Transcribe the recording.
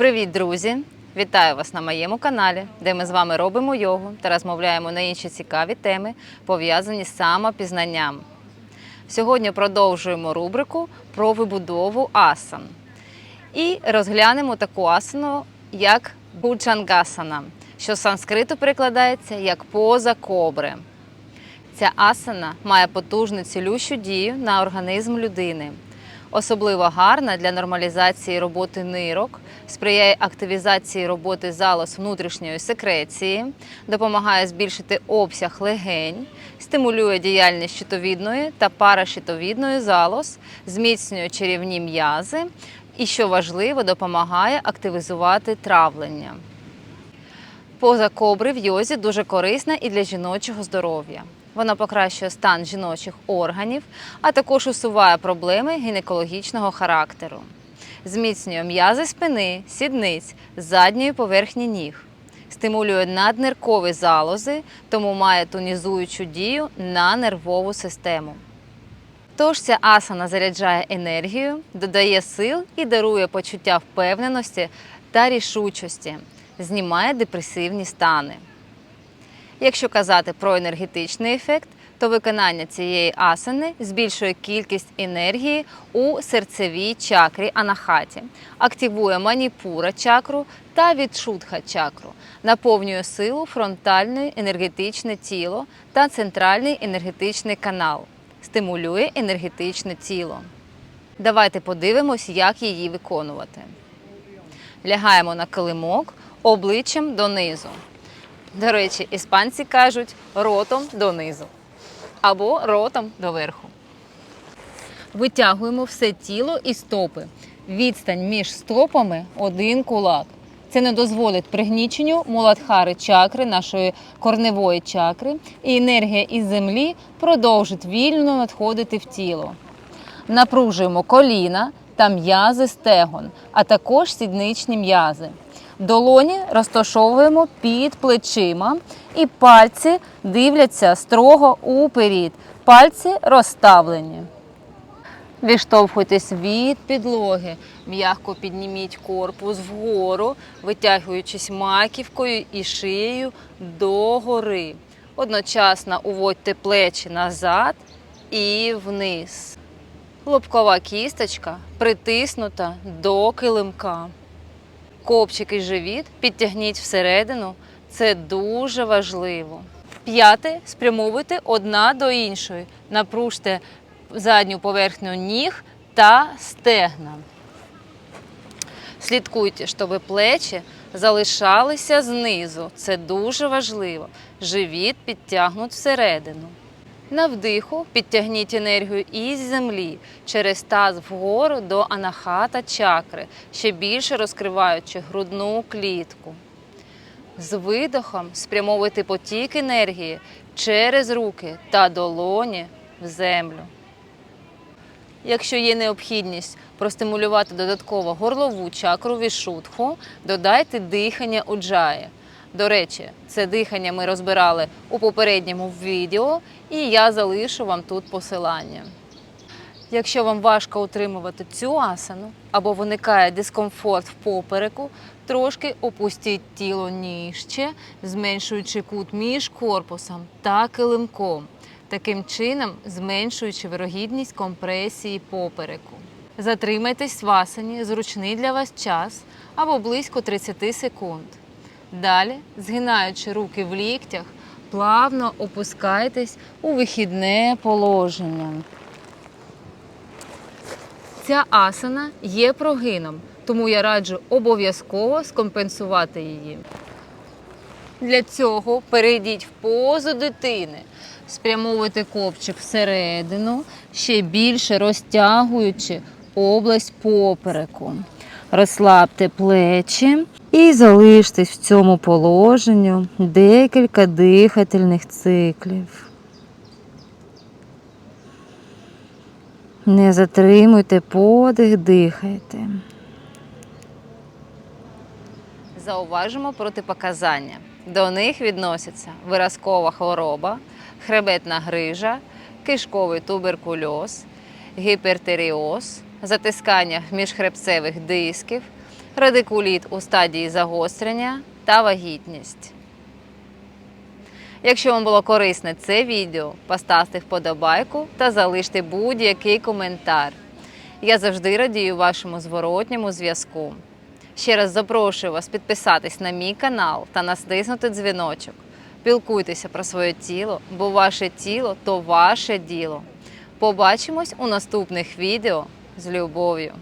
Привіт, друзі! Вітаю вас на моєму каналі, де ми з вами робимо йогу та розмовляємо на інші цікаві теми, пов'язані з самопізнанням. Сьогодні продовжуємо рубрику про вибудову асан. І розглянемо таку асану, як Буджангасана, що з санскриту перекладається як поза кобри. Ця асана має потужну цілющу дію на організм людини. Особливо гарна для нормалізації роботи нирок, сприяє активізації роботи залоз внутрішньої секреції, допомагає збільшити обсяг легень, стимулює діяльність щитовідної та паращитовідної залоз, зміцнює черівні м'язи і, що важливо, допомагає активізувати травлення. Поза кобри в йозі дуже корисна і для жіночого здоров'я. Вона покращує стан жіночих органів, а також усуває проблеми гінекологічного характеру. Зміцнює м'язи спини, сідниць, задньої поверхні ніг. Стимулює надниркові залози, тому має тонізуючу дію на нервову систему. Тож ця асана заряджає енергію, додає сил і дарує почуття впевненості та рішучості, знімає депресивні стани. Якщо казати про енергетичний ефект, то виконання цієї асани збільшує кількість енергії у серцевій чакрі анахаті, активує маніпура чакру та відшутха чакру, наповнює силу фронтальне енергетичне тіло та центральний енергетичний канал, стимулює енергетичне тіло. Давайте подивимось, як її виконувати. Лягаємо на килимок обличчям донизу. До речі, іспанці кажуть ротом донизу або ротом доверху. Витягуємо все тіло і стопи. Відстань між стопами один кулак. Це не дозволить пригніченню муладхари чакри, нашої корневої чакри, і енергія із землі продовжить вільно надходити в тіло. Напружуємо коліна та м'язи стегон, а також сідничні м'язи. Долоні розташовуємо під плечима і пальці дивляться строго уперед. Пальці розставлені. Відштовхуйтесь від підлоги, м'яко підніміть корпус вгору, витягуючись маківкою і шиєю догори. Одночасно уводьте плечі назад і вниз. Лобкова кісточка притиснута до килимка. Копчик і живіт підтягніть всередину. Це дуже важливо. П'яте спрямовуйте одна до іншої. Напружте задню поверхню ніг та стегна. Слідкуйте, щоб плечі залишалися знизу. Це дуже важливо. Живіт підтягнуть всередину. На вдиху підтягніть енергію із землі через таз вгору до анахата чакри, ще більше розкриваючи грудну клітку. З видохом спрямовуйте потік енергії через руки та долоні в землю. Якщо є необхідність простимулювати додатково горлову чакру вішутху, додайте дихання уджаї. До речі, це дихання ми розбирали у попередньому відео, і я залишу вам тут посилання. Якщо вам важко утримувати цю асану або виникає дискомфорт в попереку, трошки опустіть тіло нижче, зменшуючи кут між корпусом та килимком, таким чином зменшуючи вирогідність компресії попереку. Затримайтесь в асані зручний для вас час або близько 30 секунд. Далі, згинаючи руки в ліктях, плавно опускайтесь у вихідне положення. Ця асана є прогином, тому я раджу обов'язково скомпенсувати її. Для цього перейдіть в позу дитини. Спрямовуйте копчик всередину, ще більше розтягуючи область попереку. Розслабте плечі і залиштесь в цьому положенню декілька дихательних циклів. Не затримуйте подих, дихайте. Зауважимо протипоказання. До них відносяться виразкова хвороба, хребетна грижа, кишковий туберкульоз, гіпертеріоз, затискання міжхребцевих дисків, радикуліт у стадії загострення та вагітність. Якщо вам було корисне це відео, поставте вподобайку та залиште будь-який коментар. Я завжди радію вашому зворотньому зв'язку. Ще раз запрошую вас підписатись на мій канал та натиснути дзвіночок. Пілкуйтеся про своє тіло, бо ваше тіло то ваше діло. Побачимось у наступних відео з любов'ю.